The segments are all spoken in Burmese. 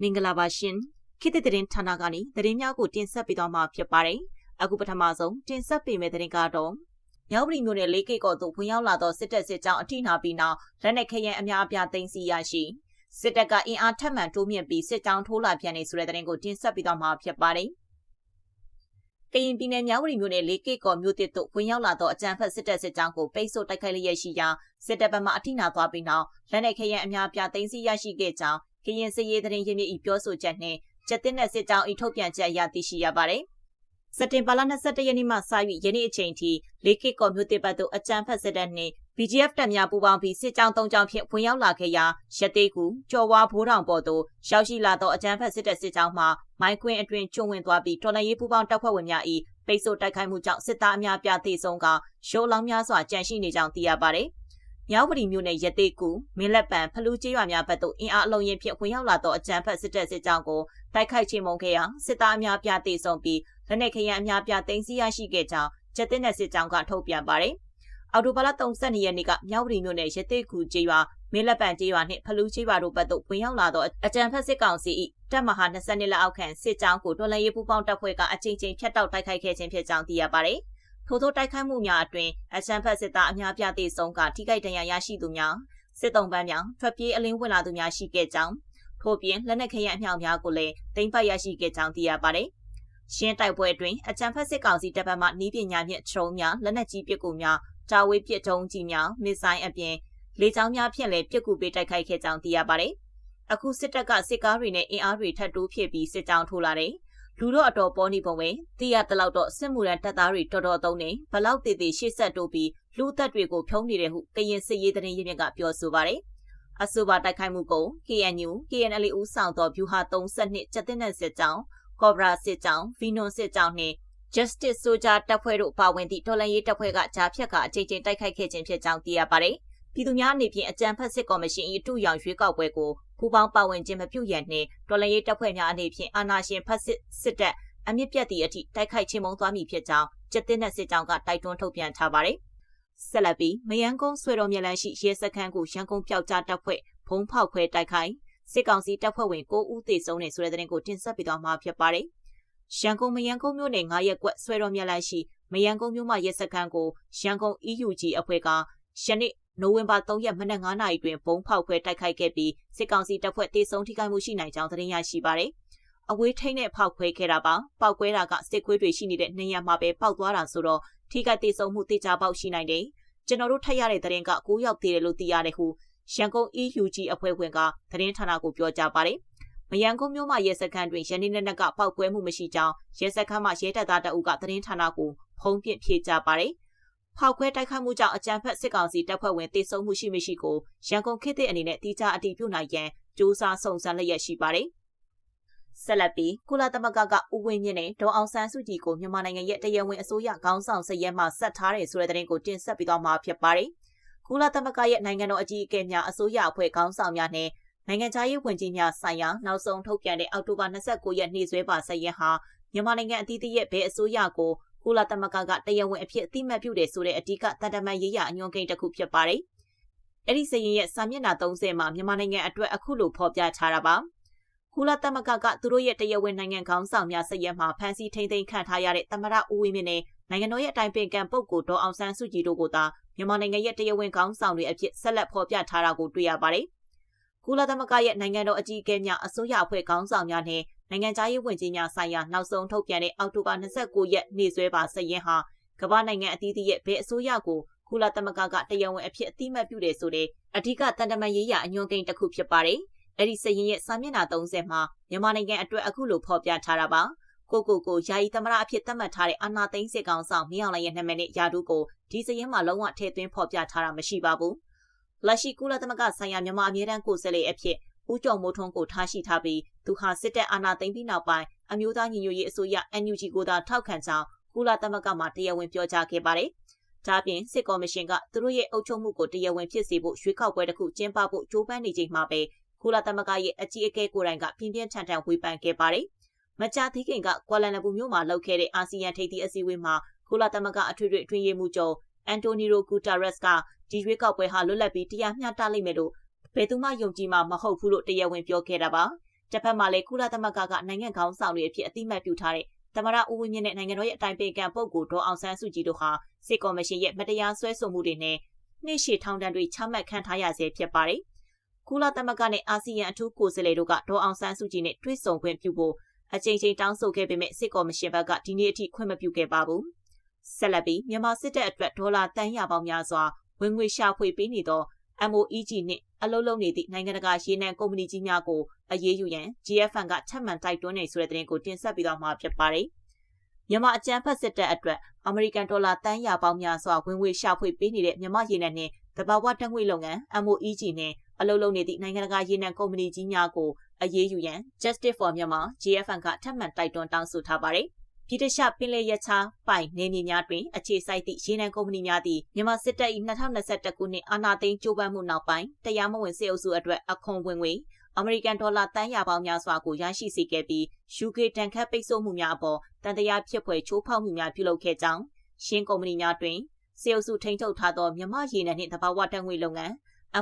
မင်္ဂလာပါရှင်ခေတ်သစ်သတင်းဌာနကနေသတင်းများကိုတင်ဆက်ပေးသွားမှာဖြစ်ပါတယ်အခုပထမဆုံးတင်ဆက်ပေးမယ့်သတင်းကတော့မြောက်ပြည်မြို့နယ်လေးကိတ်ကော်သို့ဝင်ရောက်လာသောစစ်တပ်စစ်ကြောင်းအထိနာပြီးနောက်လက်နက်ခဲယမ်းအများအပြားသိမ်းဆည်းရရှိစစ်တပ်ကအင်အားထပ်မံတိုးမြင့်ပြီးစစ်ကြောင်းထိုးလာပြန်နေဆိုတဲ့သတင်းကိုတင်ဆက်ပေးသွားမှာဖြစ်ပါတယ်ကရင်ပြည်နယ်မြောက်ပြည်မြို့နယ်လေးကိတ်ကော်မြို့တစ်သို့ဝင်ရောက်လာသောအကြမ်းဖက်စစ်တပ်စစ်ကြောင်းကိုပိတ်ဆို့တိုက်ခိုက်လျက်ရှိရာစစ်တပ်ဘက်မှအထိနာသွားပြီးနောက်လက်နက်ခဲယမ်းအများအပြားသိမ်းဆည်းရရှိခဲ့ကြောင်း ကရင်စစ်ရေးသတင်းရင်းမြစ်ဤပြောဆိုချက်နှင့်ကျက်တင်တဲ့စစ်ကြောင်းဤထုတ်ပြန်ချက်အရသိရှိရပါတယ်။စက်တင်ဘာလ22ရက်နေ့မှစ၍ယနေ့အချိန်ထိလေးကစ်ကော်မြို့တစ်ပတ်သို့အကြမ်းဖက်စစ်တပ်နှင့် BGF တပ်များပူးပေါင်းပြီးစစ်ကြောင်း၃ကြောင်းဖြင့်ဝင်ရောက်လာခဲ့ရာရသေးကူကြော်ဝါဘိုးတောင်ပေါ်သို့ရောက်ရှိလာသောအကြမ်းဖက်စစ်တပ်စစ်ကြောင်းမှမိုင်းကွင်းအတွင်ကျွံဝင်သွားပြီးတော်လှန်ရေးပူးပေါင်းတပ်ဖွဲ့ဝင်များ၏ပိတ်ဆို့တိုက်ခိုက်မှုကြောင့်စစ်သားအများပြားသေဆုံးကရိုးလောင်းများစွာကြန့်ရှိနေကြောင်းသိရပါတယ်။ မြောက်ပရီမြို့နယ်ရသေးကူမင်းလက်ပံဖလူးကျေးရွာများဘက်သို့အင်အားအလုံးရင်ဖြင့်ဝင်ရောက်လာသောအကြမ်းဖက်စစ်တပ်စစ်ကြောင်းကိုတိုက်ခိုက်ချေမှုန်းခဲ့ရာစစ်သားအများပြားတေဆုံးပြီးလက်နက်ခရမ်းအများပြားတင်စီရရှိခဲ့ကြောင်းချက်တင်တဲ့စစ်ကြောင်းကထုတ်ပြန်ပါတယ်။အော်တိုဘာလ32ရက်နေ့ကမြောက်ပရီမြို့နယ်ရသေးကူကျေးရွာမင်းလက်ပံကျေးရွာနှင့်ဖလူးကျေးရွာတို့ဘက်သို့ဝင်ရောက်လာသောအကြမ်းဖက်စစ်ကောင်စီ၏တပ်မဟာ20လက်အောက်ခံစစ်ကြောင်းကိုတော်လှန်ရေးပူးပေါင်းတပ်ဖွဲ့ကအကြိမ်ကြိမ်ဖျက်တောက်တိုက်ခိုက်ခဲ့ခြင်းဖြစ်ကြောင်းသိရပါတယ်။ ထို့သောတိုက်ခိုက်မှုများအတွင်အချမ်းဖက်စစ်သားအများပြားသည့်ဆုံးကထိခိုက်ဒဏ်ရာရရှိသူများစစ်တုံးပန်းများထွက်ပြေးအလင်းဝင်လာသူများရှိခဲ့ကြောင်းထို့ပြင်လက်နက်ခဲယမ်းအမြောက်များကိုလည်းတင်ပတ်ရရှိခဲ့ကြောင်းသိရပါတယ်။ရှင်းတိုက်ပွဲအတွင်းအကြံဖက်စစ်ကောင်စီတပ်ဖက်မှနီးပညာဖြင့်ချုံများလက်နက်ကြီးပစ်ကူများတာဝေးပစ်တုံးကြီးများမစ်ဆိုင်အပြင်လေကြောင်းများဖြင့်လည်းပစ်ကူပေးတိုက်ခိုက်ခဲ့ကြောင်းသိရပါတယ်။အခုစစ်တပ်ကစစ်ကားတွေနဲ့အင်အားတွေထပ်တိုးဖြစ်ပြီးစစ်ကြောင်းထိုးလာတယ် လူတော့အတော်ပေါ်နေပုံပဲသိရတလောက်တော့စစ်မှုရန်တပ်သားတွေတော်တော်သုံးနေဘလောက်တည်တည်ရှေ့ဆက်တိုးပြီးလူသက်တွေကိုဖြုံးနေတယ်ဟုကရင်စစ်ရေးသတင်းရင်းမြစ်ကပြောဆိုပါတယ်အဆိုပါတိုက်ခိုက်မှုကို KNU KNL ဦးဆောင်သောဗျူဟာ32ကျတဲ့နယ်စစ်ကြောင်းကော့ဘရာစစ်ကြောင်းဗီနွန်စစ်ကြောင်းနှင့် Justice Soldier တပ်ဖွဲ့တို့ပါဝင်သည့်တော်လှန်ရေးတပ်ဖွဲ့ကကြားဖြတ်ကအကြိမ်ကြိမ်တိုက်ခိုက်ခဲ့ခြင်းဖြစ်ကြောင်းသိရပါတယ် ပြည်သူများအနေဖြင့်အကြံဖက်စစ်ကော်မရှင်၏အထူးရောင်ရွေးကောက်ပွဲကိုပူးပေါင်းပါဝင်ခြင်းမပြုရန်နှင့်တော်လှန်ရေးတပ်ဖွဲ့များအနေဖြင့်အာဏာရှင်ဖက်စစ်စစ်တပ်အမြင့်ပြတ်သည့်အထိတိုက်ခိုက်ခြင်းမုံသွားမည်ဖြစ်ကြောင်းကျက်တင်တဲ့စစ်ကြောင်းကတိုက်တွန်းထုတ်ပြန်ထားပါတယ်။ဆက်လက်ပြီးမယန်းကုန်းဆွေတော်မြလန်းရှိရဲစခန်းကိုရန်ကုန်ပျောက်ကြားတပ်ဖွဲ့ဘုံဖောက်ခွဲတိုက်ခိုက်စစ်ကောင်စီတပ်ဖွဲ့ဝင်9ဦးသေဆုံးနေဆိုတဲ့သတင်းကိုတင်ဆက်ပေးသွားမှာဖြစ်ပါတယ်။ရန်ကုန်မယန်းကုန်းမြို့နယ်9ရက်ကွက်ဆွေတော်မြလန်းရှိမယန်းကုန်းမြို့မှာရဲစခန်းကိုရန်ကုန် EUG အဖွဲ့ကယနေ့ နိုဝင်ဘာ3ရက်မနက်9:00နာရီတွင်ဘုံဖောက်ခွဲတိုက်ခိုက်ခဲ့ပြီးစစ်ကောင်စီတပ်ဖွဲ့တေဆုံးထိခိုက်မှုရှိနိုင်ကြောင်းသတင်းရရှိပါရယ်။အဝေးထိန်နဲ့ဖောက်ခွဲခဲ့တာပါ။ပောက်ကွဲတာကစစ်ခွေးတွေရှိနေတဲ့နေရာမှာပဲပောက်သွားတာဆိုတော့ထိခိုက်တေဆုံးမှုတေချာပေါက်ရှိနိုင်တယ်။ကျွန်တော်တို့ထပ်ရတဲ့သတင်းက9ရောက်သေးတယ်လို့သိရတယ်ဟုရန်ကုန် EUG အဖွဲ့ဝင်ကသတင်းဌာနကိုပြောကြားပါတယ်။မယန်ကုန်းမြို့မှာရဲစခန်းတွင်ရန်နေနက်ကပောက်ကွဲမှုမရှိကြောင်းရဲစခန်းမှာရဲတပ်သားတအုပ်ကသတင်းဌာနကိုဖုံးပြဖြေကြားပါတယ်။ ဖောက်ခွဲတိုက်ခိုက်မှုကြောင့်အကြမ်းဖက်စစ်ကောင်စီတပ်ဖွဲ့ဝင်တေဆုံးမှုရှိမရှိကိုရန်ကုန်ခေတ်သစ်အနေနဲ့တိကျအတည်ပြုနိုင်ရန်စ조사စုံစမ်းလျက်ရှိပါတယ်။ဆက်လက်ပြီးကုလသမဂ္ဂကဥဝင်းမြင့်နဲ့ဒေါအောင်ဆန်းစုကြည်ကိုမြန်မာနိုင်ငံရဲ့တရားဝင်အစိုးရခေါင်းဆောင်စရဲမှဆက်ထားတယ်ဆိုတဲ့သတင်းကိုတင်ဆက်ပေးသွားမှာဖြစ်ပါတယ်။ကုလသမဂ္ဂရဲ့နိုင်ငံတော်အကြီးအကဲများအစိုးရအဖွဲ့ခေါင်းဆောင်များနဲ့နိုင်ငံခြားရေးဝန်ကြီးများဆိုင်ရာနောက်ဆုံးထုတ်ပြန်တဲ့အောက်တိုဘာ29ရက်နေ့စွဲပါစရဲဟာမြန်မာနိုင်ငံအသီးသီးရဲ့ဘယ်အစိုးရကို ကုလသမဂ္ဂကတရားဝင်အဖြစ်အသိမှတ်ပြုတယ်ဆိုတဲ့အဓိကတန်တမန်ရေးရအညွှန်းကိန်းတစ်ခုဖြစ်ပါတယ်။အဲ့ဒီစရင်ရဲ့စာမျက်နှာ30မှာမြန်မာနိုင်ငံအတွက်အခုလိုဖော်ပြထားတာပါ။ကုလသမဂ္ဂကသူတို့ရဲ့တရားဝင်နိုင်ငံခေါင်းဆောင်များစရက်မှာဖမ်းဆီးထိန်းသိမ်းခံထားရတဲ့သမရဦးဝင်းမြင့်နဲ့နိုင်ငံတော်ရဲ့အတိုင်ပင်ခံပုဂ္ဂိုလ်ဒေါ်အောင်ဆန်းစုကြည်တို့ကိုသာမြန်မာနိုင်ငံရဲ့တရားဝင်ခေါင်းဆောင်တွေအဖြစ်ဆက်လက်ဖော်ပြထားတာကိုတွေ့ရပါတယ်။ကုလသမဂ္ဂရဲ့နိုင်ငံတော်အကြီးအကဲများအစိုးရအဖွဲ့ခေါင်းဆောင်များနဲ့ နိုင်ငံခြားရေးဝန်ကြီးများဆိုင်ရာနောက်ဆုံးထုတ်ပြန်တဲ့အောက်တိုဘာ29ရက်နေ့စွဲပါစရင်ဟာကမ္ဘာနိုင်ငံအသီးသီးရဲ့ဘယ်အစိုးရကိုကုလသမဂ္ဂကတရားဝင်အဖြစ်အတိမတ်ပြုတယ်ဆိုတဲ့အဓိကတန်တမန်ရေးရာအညွှန်းကိန်းတစ်ခုဖြစ်ပါတယ်။အဲ့ဒီစရင်ရဲ့စာမျက်နှာ30မှာမြန်မာနိုင်ငံအတွက်အခုလိုဖော်ပြထားတာပါ။ကိုကိုကိုယာယီသမရအဖြစ်သတ်မှတ်ထားတဲ့အာနာသိန်းစစ်ကောင်ဆောင်မြောင်လိုင်ရဲ့နာမည်နဲ့ယာတုကိုဒီစရင်မှာလုံးဝထည့်သွင်းဖော်ပြထားတာမရှိပါဘူး။လက်ရှိကုလသမဂ္ဂဆိုင်ရာမြန်မာအမြဲတမ်းကိုယ်စားလှယ်အဖြစ်ဦးကျော်မိုးထွန်းကိုထားရှိထားပြီး သူဟာစစ်တပ်အာဏာသိမ်းပြီးနောက်ပိုင်းအမျိုးသားညီညွတ်ရေးအစိုးရ NUG ကိုသာထောက်ခံကြောင်းကုလသမဂ္ဂမှတရားဝင်ပြောကြားခဲ့ပါတယ်။ဒါပြင်စစ်ကော်မရှင်ကသူတို့ရဲ့အုပ်ချုပ်မှုကိုတရားဝင်ဖြစ်စေဖို့ရွေးကောက်ပွဲတစ်ခုကျင်းပဖို့ကြိုးပမ်းနေချိန်မှာပဲကုလသမဂ္ဂရဲ့အကြီးအကဲကိုယ်တိုင်ကပြင်းပြင်းထန်ထန်ဝေဖန်ခဲ့ပါတယ်။မကြာသေးခင်ကကွာလာလမ်ပူမြို့မှာလုပ်ခဲ့တဲ့အာဆီယံထိပ်သီးအစည်းအဝေးမှာကုလသမဂ္ဂအထွေထွေအတွင်းရေးမှူးချုပ်အန်တိုနီရိုဂူတာရက်စ်ကဒီရွေးကောက်ပွဲဟာလွတ်လပ်ပြီးတရားမျှတလိမ့်မယ်လို့ဘယ်သူမှယုံကြည်မှာမဟုတ်ဘူးလို့တရားဝင်ပြောခဲ့တာပါ။ တစ်ဖက်မှာလည်းကုလသမဂ္ဂကနိုင်ငံခေါင်းဆောင်တွေအဖြစ်အသိမှတ်ပြုထားတဲ့သမရဦးဝင်းမြင့်နဲ့နိုင်ငံတော်ရဲ့အတိုင်ပင်ခံပုဂ္ဂိုလ်ဒေါ်အောင်ဆန်းစုကြည်တို့ဟာစစ်ကော်မရှင်ရဲ့မတရားဆွဲဆိုမှုတွေနဲ့နှိရှေထောင်ဒဏ်တွေချမှတ်ခံထားရဆဲဖြစ်ပါတယ်။ကုလသမဂ္ဂနဲ့အာဆီယံအထူးကိုယ်စားလှယ်တို့ကဒေါ်အောင်ဆန်းစုကြည်နဲ့တွေ့ဆုံခွင့်ပြုဖို့အချိန်ချင်းတောင်းဆိုခဲ့ပေမဲ့စစ်ကော်မရှင်ဘက်ကဒီနေ့အထိခွင့်မပြုခဲ့ပါဘူး။ဆက်လက်ပြီးမြန်မာစစ်တပ်အတွက်ဒေါ်လာတန်ရပေါင်းများစွာဝင်ငွေရှာဖွေပေးနေသော MOEG နှင့်အလုံးလုံးနေသည့်နိုင်ငံတကာရေနံကုမ္ပဏီကြီးများကို အရေးယူရန် GFN ကချက်မှန်တိုက်တွန်းနေဆိုတဲ့သတင်းကိုတင်ဆက်ပြီးတော့မှာဖြစ်ပါတယ်။မြန်မာအကြမ်းဖက်စစ်တပ်အတွက်အမေရိကန်ဒေါ်လာတန်ရာပေါင်းများစွာဝင်ငွေရှာဖွေပေးနေတဲ့မြန်မာရေနံနှင့်တဘာဝတက်ငွေလုပ်ငန်း MOEG နှင့်အလုံးလုံးနေသည့်နိုင်ငံတကာရေနံကုမ္ပဏီကြီးများကိုအရေးယူရန် Justice for Myanmar GFN ကထပ်မံတိုက်တွန်းတောင်းဆိုထားပါတယ်။ပြည်တခြားပင်လယ်ရချားပိုင်နေမြေများတွင်အခြေစိုက်သည့်ရေနံကုမ္ပဏီများသည်မြန်မာစစ်တပ်၏2021ခုနှစ်အာဏာသိမ်းကြိုးပမ်းမှုနောက်ပိုင်းတရားမဝင်စေအုပ်စုအတွက်အခွန်ဝင်ငွေ အမေရိကန်ဒေါ်လာတန်ရာပေါင်းများစွာကိုရရှိစေခဲ့ပြီး UK တန်ခတ်ပိတ်ဆို့မှုများအပေါ်တန်တရားဖြစ်ဖွယ်ချိုးဖောက်မှုများပြုလုပ်ခဲ့ကြောင်းရှင်းကုမ္ပဏီများတွင်စေအုပ်စုထိန်းချုပ်ထားသောမြမရေနံနှင့်တဘာဝတံငွေလုပ်ငန်း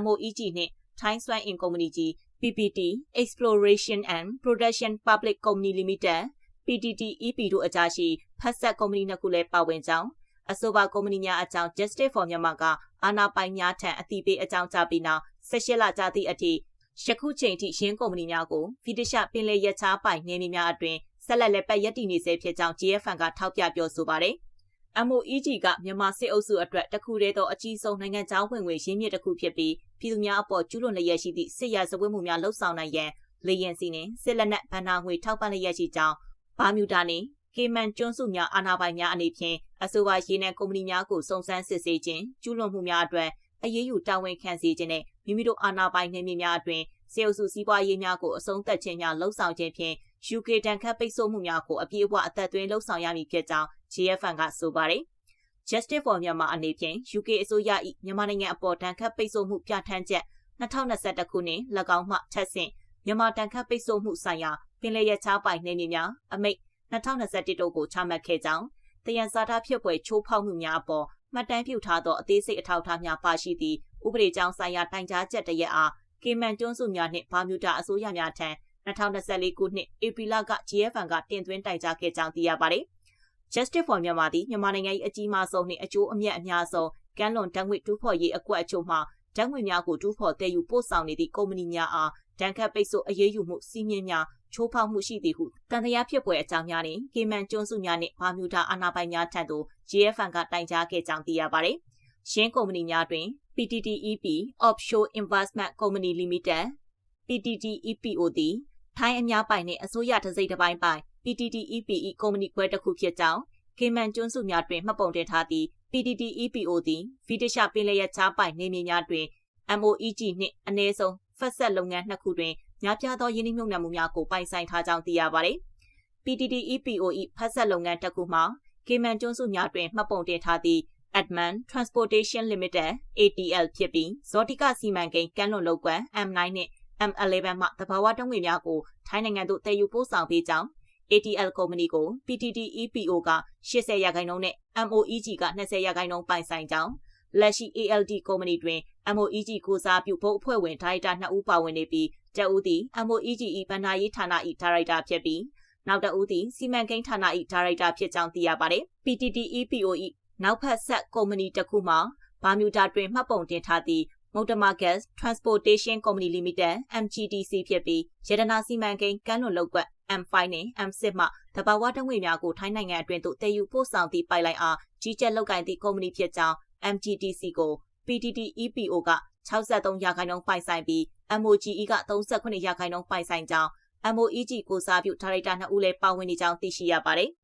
MOEG နှင့်ထိုင်းစွမ်းအင်ကုမ္ပဏီကြီး PPT Exploration and Production Public Company Limited PTTEP တို့အကြားရှိဖက်ဆက်ကုမ္ပဏီနှစ်ခုလည်းပါဝင်ကြောင်းအဆိုပါကုမ္ပဏီများအကြောင်း Justice for Myanmar ကအာဏာပိုင်များထံအသိပေးအကြောင်းကြားပြီးနောက်18လကြာသည့်အထိ ယခုချိန်ထိရင်းကုမ္ပဏီများကိုဗီတရှပင်လယ်ရချားပိုင်နေမြေများအတွင်ဆက်လက်လက်ပတ်ရည်တည်နေစေဖြစ်ကြောင်း GFN ကထောက်ပြပြောဆိုပါတယ်။ MOEG ကမြန်မာစစ်အုပ်စုအတွက်တခုတည်းသောအကြီးဆုံးနိုင်ငံခြားဝင်ငွေရင်းမြစ်တစ်ခုဖြစ်ပြီးပြည်သူများအပေါ်ကျူးလွန်လျက်ရှိသည့်စစ်ရာဇဝတ်မှုများလှုပ်ဆောင်နိုင်ရန်လေရင်စီနှင့်စစ်လက်နက်ဗန္နာငွေထောက်ပံ့လျက်ရှိကြောင်းဘာမြူတာနှင့်ကေမန်ကျွန်းစုများအာဏာပိုင်များအနေဖြင့်အဆိုပါရေနံကုမ္ပဏီများကိုစုံစမ်းစစ်ဆေးခြင်းကျူးလွန်မှုများအတွက်အရေးယူတာဝန်ခံစေခြင်းနဲ့ မိမိတို့အာဏာပိုင်နေမြေများအတွင်စေအုပ်စုစည်းပွားရေးများကိုအဆုံးသတ်ခြင်းများလှုံ့ဆော်ခြင်းဖြင့် UK တန်ခတ်ပိတ်ဆို့မှုများကိုအပြည့်အဝအသက်သွင်းလှုံ့ဆော်ရမည်ဖြစ်ကြောင်း GFN ကဆိုပါတယ်။ Justice for Myanmar အနေဖြင့် UK အစိုးရ၏မြန်မာနိုင်ငံအပေါ်တန်ခတ်ပိတ်ဆို့မှုပြဋ္ဌာန်းချက်2021ခုနှစ်၎င်းမှထက်ဆင့်မြန်မာတန်ခတ်ပိတ်ဆို့မှုဆိုင်ရာပင်လယ်ရချားပိုင်နေမြေများအမိတ်2021တို့ကိုချမှတ်ခဲ့ကြောင်းတယံစာထားဖြစ်ပွဲချိုးဖောက်မှုများအပေါ်မှတ်တမ်းပြုထားသောအသေးစိတ်အထောက်အထားများပါရှိသည့် ဥပဒေကြောင်းဆိုင်ရာတိုင်ကြားချက်တရက်အားကေမန်ကျွန်းစုများနှင့်ဘာမြူတာအစိုးရများထံ2024ခုနှစ်ဧပြီလက GFN ကတင်သွင်းတိုင်ကြားခဲ့ကြောင်းသိရပါတယ်။ Justice for Myanmar သည်မြန်မာနိုင်ငံ၏အကြီးမားဆုံးနှင့်အကျိုးအမြတ်အများဆုံးကမ်းလွန်ဓာတ်ငွေတူးဖော်ရေးအကွက်အချို့မှဓာတ်ငွေများကိုတူးဖော်တည်ယူပို့ဆောင်နေသည့်ကုမ္ပဏီများအားဒဏ်ခတ်ပိတ်ဆို့အရေးယူမှုစီးမြင်များချိုးဖောက်မှုရှိသည်ဟုတန်တရားဖြစ်ပွဲအကြောင်းများနှင့်ကေမန်ကျွန်းစုများနှင့်ဘာမြူတာအာဏာပိုင်များထံသို့ GFN ကတိုင်ကြားခဲ့ကြောင်းသိရပါတယ်။ရှင်းကုမ္ပဏီများတွင် PTTEP Offshore Investment Company Limited PTTEPO သည်ထိုင်းအများပိုင်နှင့်အစိုးရတစိမ့်တစ်ပိုင်းပိုင် PTTEP ၏ကုမ္ပဏီခွဲတစ်ခုဖြစ်ကြောင်းကေမန်ကျွန်းစုများတွင်မှတ်ပုံတင်ထားသည့် PTTEPO သည်ဗီတရှပင်လယ်ရချားပိုင်နေမြေများတွင် MOEG နှင့်အနည်းဆုံးဖက်ဆက်လုပ်ငန်းနှစ်ခုတွင်များပြားသောယင်းနှိမ့်မြုပ်နှံမှုများကိုပိုင်ဆိုင်ထားကြောင်းသိရပါတယ်။ PTTEPO ၏ဖက်ဆက်လုပ်ငန်းတစ်ခုမှာကေမန်ကျွန်းစုများတွင်မှတ်ပုံတင်ထားသည့် Adman Transportation Limited ATL ဖြစ်ပြီးဇောတိကစီမံကိန်းကမ်းလွန်လုပ်ကွက် M9 နှင့် M11 မှတဘာဝတုံးငွေများကိုထိုင်းနိုင်ငံသို့တည်ယူပို့ဆောင်ပေးကြောင်း ATL ကုမ္ပဏီကို PTTEPO က80ရာခိုင်နှုန်းနဲ့ MOEG က20ရာခိုင်နှုန်းပိုင်ဆိုင်ကြောင်းလက်ရှိ ALD ကုမ္ပဏီတွင် MOEG ကိုစားပြုဘုတ်အဖွဲ့ဝင်ဒါရိုက်တာ2ဦးပါဝင်နေပြီးတဦးသည် MOEG ၏ဗဏ္ဍာရေးဌာန၏ဒါရိုက်တာဖြစ်ပြီးနောက်တဦးသည်စီမံကိန်းဌာန၏ဒါရိုက်တာဖြစ်ကြောင်းသိရပါသည်။ PTTEPO ၏ နောက်ဖက်ဆက်ကုမ္ပဏီတစ်ခုမှဘာမြူတာတွင်မှတ်ပုံတင်ထားသည့်မုတ်တမ Gas Transportation Company Limited MGTC ဖြစ်ပြီးရတနာစီမံကိန်းကမ်းလွန်လုပ်ကွက် M5 နှင့် M6 မှတဘာဝတငွေများကိုထိုင်းနိုင်ငံအတွင်းသို့တည်ယူပို့ဆောင်သည့်ပိုက်လိုင်းအားကြီးကြပ်လုပ်ကိုင်သည့်ကုမ္ပဏီဖြစ်ကြောင်း MGTC ကို PTTEPO က63ရာခိုင်နှုန်းပိုင်ဆိုင်ပြီး MOGE က38ရာခိုင်နှုန်းပိုင်ဆိုင်ကြောင်း MOEG ကိုစားပြုဒါရိုက်တာ2ဦးလည်းပါဝင်နေကြောင်းသိရှိရပါတယ်။